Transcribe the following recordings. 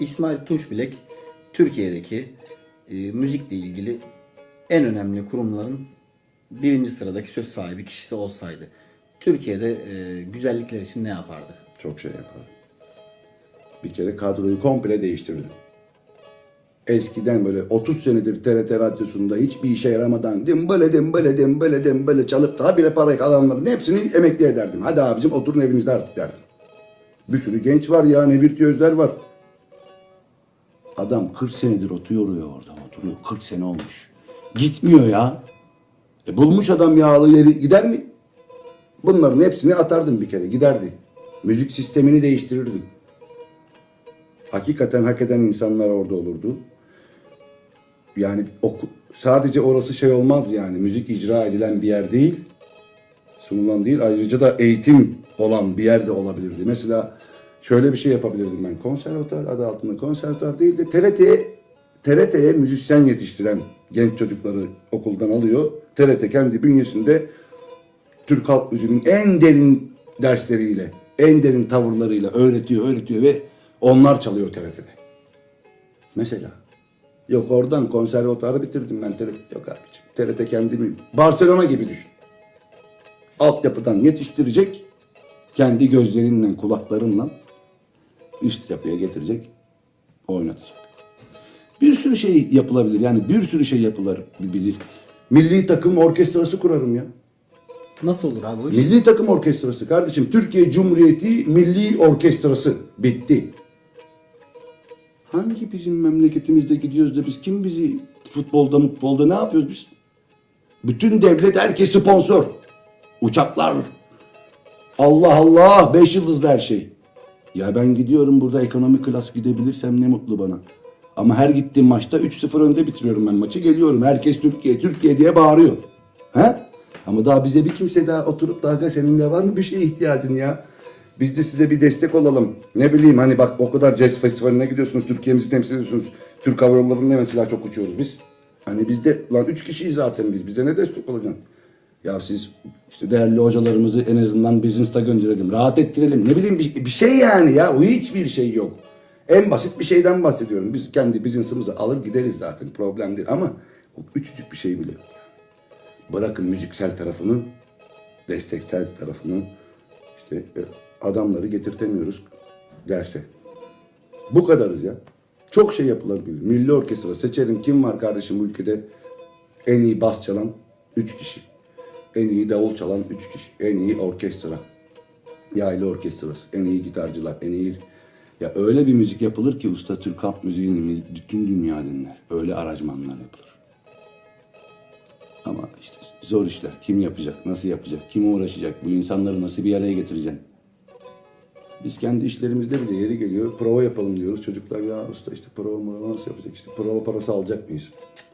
İsmail Tunçbilek Türkiye'deki e, müzikle ilgili en önemli kurumların birinci sıradaki söz sahibi kişisi olsaydı Türkiye'de e, güzellikler için ne yapardı? Çok şey yapar. Bir kere kadroyu komple değiştirdim. Eskiden böyle 30 senedir TRT radyosunda hiçbir işe yaramadan dimbele dimbele dimbele dimbele çalıp daha bile para alanların hepsini emekli ederdim. Hadi abicim oturun evinizde artık derdim. Bir sürü genç var ya ne virtüözler var. Adam 40 senedir oturuyor orada oturuyor. 40 sene olmuş. Gitmiyor ya. E bulmuş adam yağlı yeri gider mi? Bunların hepsini atardım bir kere giderdi. Müzik sistemini değiştirirdim. Hakikaten hak eden insanlar orada olurdu. Yani oku, sadece orası şey olmaz yani müzik icra edilen bir yer değil. Sunulan değil. Ayrıca da eğitim olan bir yerde olabilirdi. Mesela şöyle bir şey yapabilirdim ben. Konservatuar adı altında konservatuar değil de TRT'ye TRT'ye müzisyen yetiştiren genç çocukları okuldan alıyor. TRT kendi bünyesinde Türk halk müziğinin en derin dersleriyle, en derin tavırlarıyla öğretiyor, öğretiyor ve onlar çalıyor TRT'de. Mesela. Yok oradan konservatuarı bitirdim ben TRT. Yok abiciğim. TRT kendimi Barcelona gibi düşün. Altyapıdan yetiştirecek, kendi gözlerinden, kulaklarından üst yapıya getirecek, oynatacak. Bir sürü şey yapılabilir. Yani bir sürü şey yapılabilir. Milli takım orkestrası kurarım ya. Nasıl olur abi bu iş? Milli takım orkestrası kardeşim. Türkiye Cumhuriyeti Milli Orkestrası bitti. Hangi bizim memleketimizde gidiyoruz da biz kim bizi futbolda mutbolda ne yapıyoruz biz? Bütün devlet herkes sponsor. Uçaklar. Allah Allah beş yıldızlı her şey. Ya ben gidiyorum burada ekonomi klas gidebilirsem ne mutlu bana. Ama her gittiğim maçta 3-0 önde bitiriyorum ben maçı. Geliyorum herkes Türkiye Türkiye diye bağırıyor. He? Ama daha bize bir kimse daha oturup da "Aga senin de var mı bir şeye ihtiyacın ya? Biz de size bir destek olalım. Ne bileyim hani bak o kadar jazz festivaline gidiyorsunuz. Türkiye'mizi temsil ediyorsunuz. Türk Hava Yolları'nda mesela çok uçuyoruz biz. Hani biz de lan üç kişiyiz zaten biz. Bize ne destek olacaksın? Ya siz işte değerli hocalarımızı en azından business'ta gönderelim. Rahat ettirelim. Ne bileyim bir, bir şey yani ya. O hiçbir şey yok. En basit bir şeyden bahsediyorum. Biz kendi business'ımızı alır gideriz zaten. Problem değil ama o küçücük bir şey bile. Bırakın müziksel tarafını, desteksel tarafını işte e, adamları getirtemiyoruz derse. Bu kadarız ya. Çok şey yapılabilir. Milli orkestra seçelim. Kim var kardeşim bu ülkede? En iyi bas çalan 3 kişi. En iyi davul çalan 3 kişi. En iyi orkestra. Yaylı orkestrası. En iyi gitarcılar. En iyi... Ya öyle bir müzik yapılır ki usta Türk halk müziğini bütün dünya dinler. Öyle aranjmanlar yapılır. Ama işte zor işler. Kim yapacak, nasıl yapacak, kim uğraşacak, bu insanları nasıl bir araya getireceksin? Biz kendi işlerimizde bile yeri geliyor. Prova yapalım diyoruz. Çocuklar ya usta işte prova prova nasıl yapacak işte. Prova parası alacak mıyız? Cık.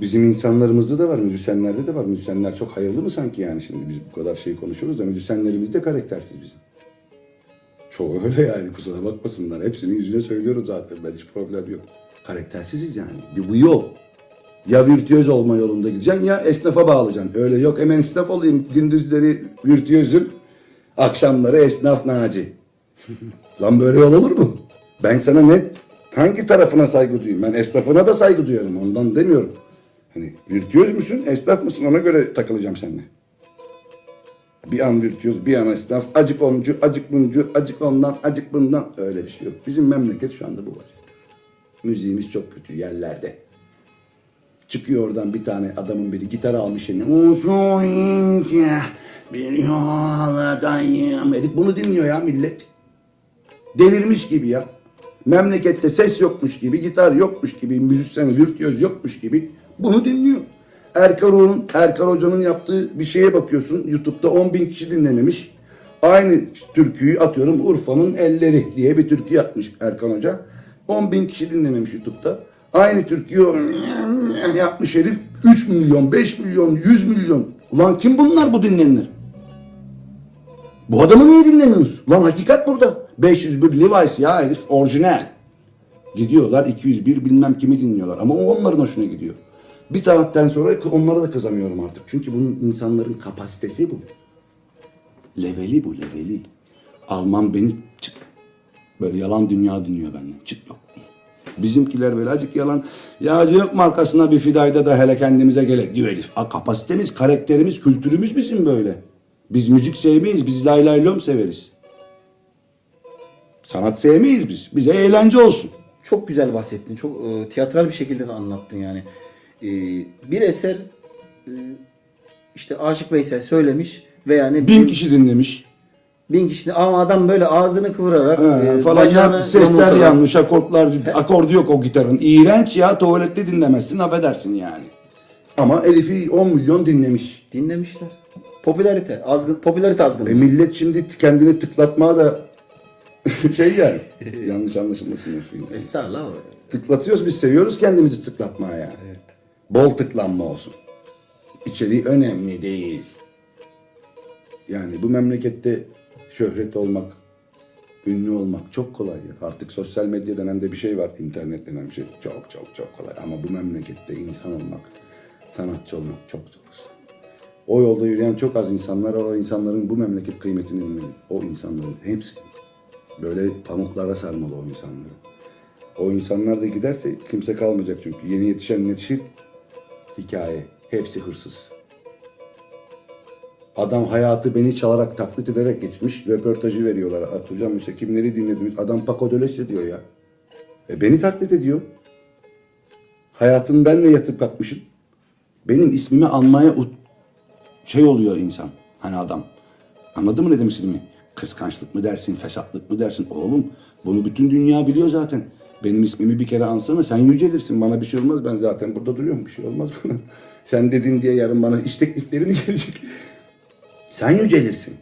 Bizim insanlarımızda da var, müzisyenlerde de var. Müzisyenler çok hayırlı mı sanki yani şimdi biz bu kadar şey konuşuyoruz da müzisyenlerimiz de karaktersiz bizim. Çoğu öyle yani kusura bakmasınlar. Hepsini yüzüne söylüyorum zaten ben hiç problem yok. Karaktersiziz yani. Bir bu yol. Ya virtüöz olma yolunda gideceksin ya esnafa bağlayacaksın. Öyle yok hemen esnaf olayım gündüzleri virtüözüm, akşamları esnaf naci. Lan böyle yol olur mu? Ben sana ne hangi tarafına saygı duyayım? Ben esnafına da saygı duyuyorum ondan demiyorum. Hani virtüöz müsün, esnaf mısın ona göre takılacağım seninle. Bir an virtüöz, bir an esnaf, acık oncu, acık buncu, acık ondan, acık bundan öyle bir şey yok. Bizim memleket şu anda bu vaziyette. Müziğimiz çok kötü yerlerde. Çıkıyor oradan bir tane adamın biri gitar almış eline. Uzun ince bir yoldayım. Herif bunu dinliyor ya millet. Delirmiş gibi ya. Memlekette ses yokmuş gibi, gitar yokmuş gibi, müzisyen, virtüöz yokmuş gibi bunu dinliyor. Erkan Oğuz'un, Erkan Hoca'nın yaptığı bir şeye bakıyorsun. YouTube'da 10 bin kişi dinlememiş. Aynı türküyü atıyorum Urfa'nın Elleri diye bir türkü yapmış Erkan Hoca. 10 bin kişi dinlememiş YouTube'da. Aynı türküyü yapmış herif 3 milyon, 5 milyon, 100 milyon. Ulan kim bunlar bu dinleyenler? Bu adamı niye dinlemiyorsunuz? Ulan hakikat burada. 501 Levi's ya herif orijinal. Gidiyorlar 201 bilmem kimi dinliyorlar ama o onların hoşuna gidiyor. Bir taraftan sonra onlara da kızamıyorum artık. Çünkü bunun insanların kapasitesi bu. Leveli bu leveli. Alman beni çıt- Böyle yalan dünya dinliyor benden. Çıt yok. Bizimkiler böyle acık yalan. Yağcı yok markasına bir fidayda da hele kendimize gerek diyor herif. A, kapasitemiz, karakterimiz, kültürümüz bizim böyle. Biz müzik sevmeyiz, biz lay lay lom severiz. Sanat sevmeyiz biz. Bize eğlence olsun. Çok güzel bahsettin. Çok e, tiyatral bir şekilde de anlattın yani. E, bir eser e, işte Aşık Veysel söylemiş ve yani Bin kişi dinlemiş. bin kişi ama adam böyle ağzını kıvırarak He, e, falan bacağını ya, sesler yamultarak- yanlış, akortlar, akordu yok o gitarın. İğrenç ya, tuvalette dinlemezsin, affedersin yani. Ama Elif'i 10 milyon dinlemiş. dinlemişler. Popülarite, azgın, popülarite azgınlığı. E millet şimdi kendini tıklatmaya da şey yani. yanlış anlaşılmasın. o şey. Estağfurullah. Tıklatıyoruz biz seviyoruz kendimizi tıklatmaya yani. Bol tıklanma olsun. İçeriği önemli değil. Yani bu memlekette şöhret olmak, ünlü olmak çok kolay ya. Artık sosyal medya denen de bir şey var. internet denen bir şey. Çok çok çok kolay. Ama bu memlekette insan olmak, sanatçı olmak çok zor. O yolda yürüyen çok az insanlar. O insanların bu memleket kıymetini bilmeli. O insanların hepsi böyle pamuklara sarmalı o insanları. O insanlar da giderse kimse kalmayacak çünkü. Yeni yetişen nesil hikaye. Hepsi hırsız. Adam hayatı beni çalarak taklit ederek geçmiş. Röportajı veriyorlar. Hocam işte kimleri dinlediniz? Adam Paco de Leche diyor ya. E beni taklit ediyor. Hayatını benle yatıp kalkmışım. Benim ismimi anmaya ut- şey oluyor insan. Hani adam. Anladın mı ne demek istediğimi? Kıskançlık mı dersin, fesatlık mı dersin? Oğlum bunu bütün dünya biliyor zaten. Benim ismimi bir kere ansana sen yücelirsin. Bana bir şey olmaz. Ben zaten burada duruyorum. Bir şey olmaz bana. sen dedin diye yarın bana iş teklifleri mi gelecek? sen yücelirsin.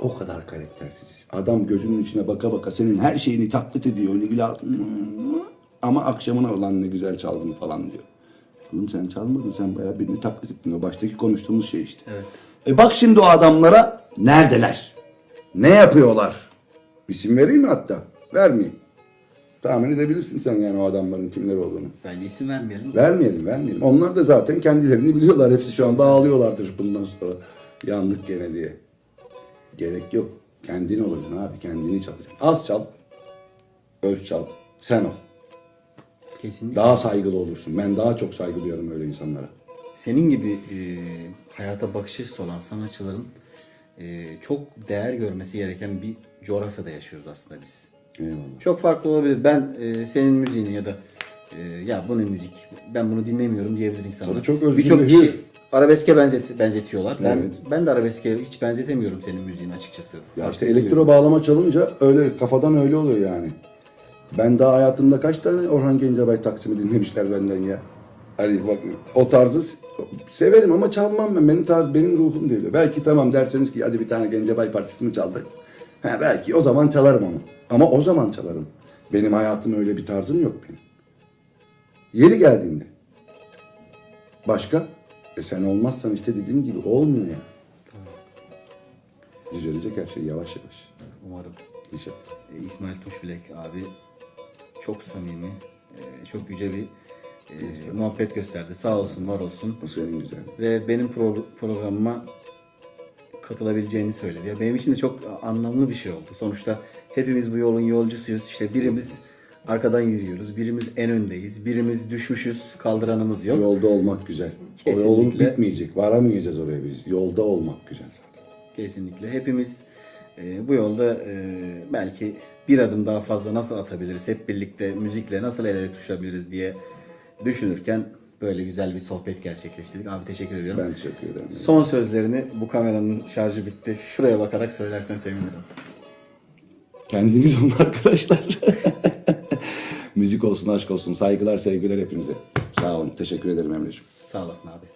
O kadar karaktersiz. Adam gözünün içine baka baka senin her şeyini taklit ediyor. Ne güzel ama akşamına olan ne güzel çaldın falan diyor. Oğlum sen çalmadın sen bayağı birini taklit ettin. O baştaki konuştuğumuz şey işte. Evet. E bak şimdi o adamlara neredeler? Ne yapıyorlar? İsim vereyim mi hatta? Vermeyeyim. Tahmin edebilirsin sen yani o adamların kimler olduğunu. Bence isim vermeyelim. Vermeyelim, vermeyelim. Onlar da zaten kendilerini biliyorlar. Hepsi şu anda ağlıyorlardır bundan sonra. Yandık gene diye. Gerek yok. Kendin olacaksın abi. Kendini çalacaksın. Az çal. Öz çal. Sen ol. Kesinlikle. Daha saygılı olursun. Ben daha çok saygı duyuyorum öyle insanlara. Senin gibi e, hayata bakış açısı olan sanatçıların e, çok değer görmesi gereken bir coğrafyada yaşıyoruz aslında biz. Eyvallah. Çok farklı olabilir. Ben e, senin müziğini ya da e, ya bu ne müzik, ben bunu dinlemiyorum diyebilir insanlar. Tabii çok Birçok ve kişi arabeske benzet, benzetiyorlar. Ben Evet. ben de arabeske hiç benzetemiyorum senin müziğini açıkçası. Ya Farklı işte buluyorum. elektro bağlama çalınca öyle kafadan öyle oluyor yani. Ben daha hayatımda kaç tane Orhan Gencebay Taksim'i dinlemişler benden ya. Hani bak o tarzı s- severim ama çalmam ben. Benim tarz, benim ruhum değil. Belki tamam derseniz ki hadi bir tane Gencebay partisi mi çaldık? Ha, belki o zaman çalarım ama. Ama o zaman çalarım. Benim hayatım öyle bir tarzım yok benim. Yeri geldiğinde. Başka? E sen olmazsan işte dediğim gibi olmuyor ya. Düzelecek her şey yavaş yavaş. Umarım. İnşallah. E, İsmail Tuşbilek abi çok samimi, e, çok yüce bir e, muhabbet gösterdi. Sağ olsun, var olsun. O senin güzel. Ve benim pro- programıma katılabileceğini söyledi. Ya benim için de çok anlamlı bir şey oldu. Sonuçta hepimiz bu yolun yolcusuyuz. İşte birimiz arkadan yürüyoruz, birimiz en öndeyiz, birimiz düşmüşüz, kaldıranımız yok. Yolda olmak güzel. O Kesinlikle. yolun bitmeyecek. Varamayacağız oraya biz. Yolda olmak güzel zaten. Kesinlikle. Hepimiz e, bu yolda e, belki bir adım daha fazla nasıl atabiliriz, hep birlikte müzikle nasıl el ele tutuşabiliriz diye düşünürken böyle güzel bir sohbet gerçekleştirdik. Abi teşekkür ediyorum. Ben teşekkür ederim. Son sözlerini bu kameranın şarjı bitti. Şuraya bakarak söylersen sevinirim. Kendiniz olun arkadaşlar. Müzik olsun, aşk olsun. Saygılar, sevgiler hepinize. Sağ olun. Teşekkür ederim Emre'ciğim. Sağ olasın abi.